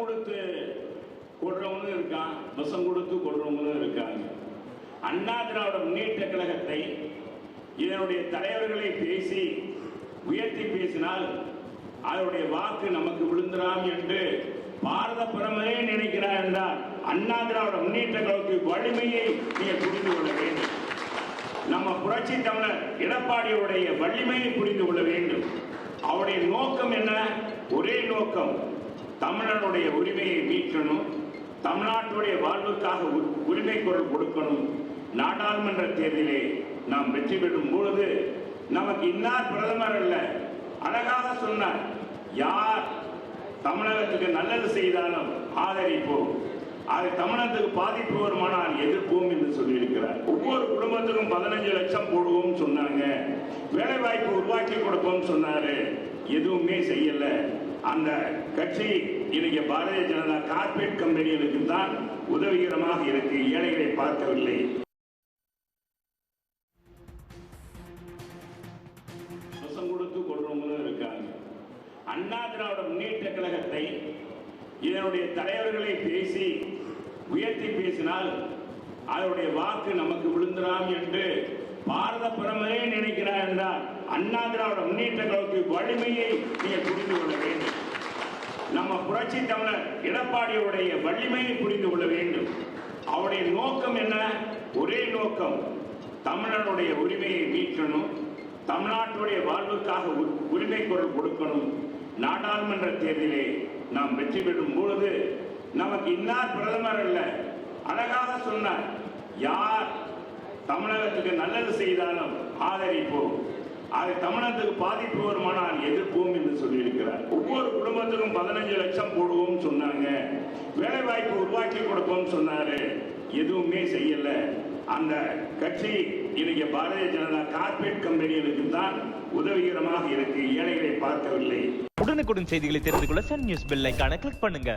கொடுத்து கொடுறவங்களும் இருக்கான் விஷம் கொடுத்து கொள்றவங்களும் இருக்காங்க. அண்ணா திராவிட முன்னேற்ற கழகத்தை இதனுடைய தலைவர்களை பேசி உயர்த்தி பேசினால் அதனுடைய வாக்கு நமக்கு விழுந்துடாம் என்று பாரத பிரமரே நினைக்கிறார் என்றால் அண்ணா திராவிட முன்னேற்ற கழகத்தின் வலிமையை நீங்கள் புரிந்து கொள்ள வேண்டும். நம்ம புரட்சி தமிழர் எடப்பாடியுடைய வலிமையை புரிந்து கொள்ள வேண்டும். அவருடைய நோக்கம் என்ன? ஒரே நோக்கம். தமிழனுடைய உரிமையை மீட்கணும் தமிழ்நாட்டுடைய வாழ்வுக்காக உ- உரிமை குரல் கொடுக்கணும். நாடாளுமன்ற தேர்தலிலே நாம் வெற்றி பெறும் பொழுது நமக்கு இன்னார் பிரதமர் அல்ல அழகாக சொன்னார் யார் தமிழகத்துக்கு நல்லது செய்தாலும் ஆதரிப்போம். அது தமிழகத்துக்கு பாதிப்பு வருமானால் எதிர்ப்போம் என்று சொல்லியிருக்கிறார். ஒவ்வொரு குடும்பத்துக்கும் பதினஞ்சு லட்சம் போடுவோம் சொன்னாங்க. வேலை வாய்ப்பு உருவாக்கி கொடுப்போம் சொன்னாரு. எதுவுமே செய்யல. அந்த கட்சி இன்னைக்கு பாரதிய ஜனதா கார்பரேட் கம்பெனிகளுக்கு தான் உதவிகரமாக இருக்கு. ஏழைகளை பார்க்கவில்லை. கொடுத்து கொள்றவங்களும் இருக்காங்க. அண்ணா திராவிட முன்னேற்ற கழகத்தை இதனுடைய தலைவர்களை பேசி உயர்த்தி பேசினால் அதனுடைய வாக்கு நமக்கு விழுந்துடாம் என்று பாரத பிரமரே நினைக்கிறார் என்றால் அண்ணா திராவிட முன்னேற்ற கழகத்தின் வலிமையை நீங்கள் புரிந்து கொள்ள வேண்டும். நம்ம புரட்சி தமிழர் எடப்பாடியுடைய வலிமையை புரிந்து கொள்ள வேண்டும். அவருடைய நோக்கம் என்ன? ஒரே நோக்கம் தமிழனுடைய உரிமையை மீட்கணும் தமிழ்நாட்டுடைய வாழ்வுக்காக உரிமை குரல் கொடுக்கணும். நாடாளுமன்ற தேர்தலிலே நாம் வெற்றி பெறும் பொழுது நமக்கு இன்னார் பிரதமர் அல்ல அழகாக சொன்னார் யார் தமிழகத்துக்கு நல்லது செய்தாலும் ஆதரிப்போம். அது தமிழகத்துக்கு பாதிப்பு வருமானால் எதிர்ப்போம் என்று சொல்லியிருக்கிறார். ஒவ்வொரு குடும்பத்துக்கும் பதினஞ்சு லட்சம் போடுவோம் சொன்னாங்க. வேலை வாய்ப்பு உருவாக்கி கொடுப்போம் சொன்னாரு. எதுவுமே செய்யல. அந்த கட்சி இன்னைக்கு பாரதிய ஜனதா கார்பரேட் கம்பெனிகளுக்கு தான் உதவிகரமாக இருக்கு. ஏழைகளை பார்க்கவில்லை. உடனுக்குடன் செய்திகளை தெரிந்து கொள்ள சன் நியூஸ் பெல் ஐகானை கிளிக் பண்ணுங்க.